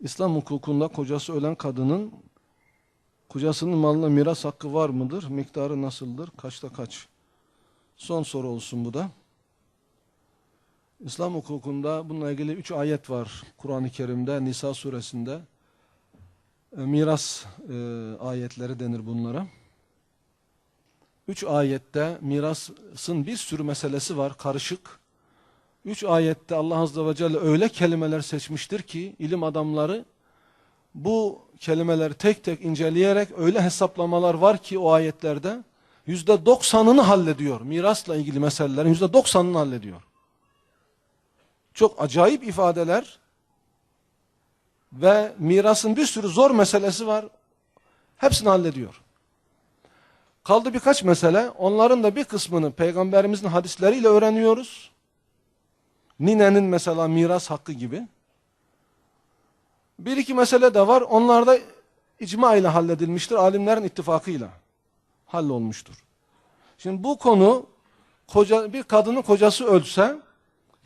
İslam hukukunda kocası ölen kadının kocasının malına miras hakkı var mıdır? Miktarı nasıldır? Kaçta kaç? Son soru olsun bu da. İslam hukukunda bununla ilgili üç ayet var Kur'an-ı Kerim'de, Nisa suresinde. E, miras e, ayetleri denir bunlara. Üç ayette mirasın bir sürü meselesi var, karışık. Üç ayette Allah Azze ve Celle öyle kelimeler seçmiştir ki ilim adamları bu kelimeleri tek tek inceleyerek öyle hesaplamalar var ki o ayetlerde yüzde doksanını hallediyor. Mirasla ilgili meselelerin yüzde doksanını hallediyor. Çok acayip ifadeler ve mirasın bir sürü zor meselesi var. Hepsini hallediyor. Kaldı birkaç mesele. Onların da bir kısmını peygamberimizin hadisleriyle öğreniyoruz. Ninenin mesela miras hakkı gibi. Bir iki mesele de var. Onlar da icma ile halledilmiştir. Alimlerin ittifakıyla hallolmuştur. Şimdi bu konu koca, bir kadının kocası ölse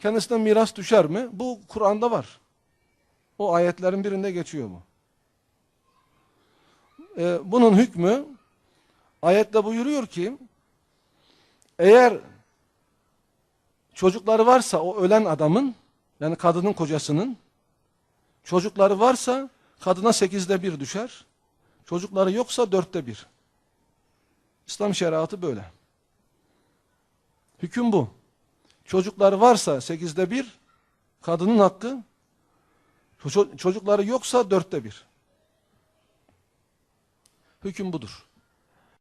kendisine miras düşer mi? Bu Kur'an'da var. O ayetlerin birinde geçiyor bu. Ee, bunun hükmü ayette buyuruyor ki eğer çocukları varsa o ölen adamın yani kadının kocasının çocukları varsa kadına sekizde bir düşer. Çocukları yoksa dörtte bir. İslam şeriatı böyle. Hüküm bu. Çocukları varsa sekizde bir, kadının hakkı, ço- çocukları yoksa dörtte bir. Hüküm budur.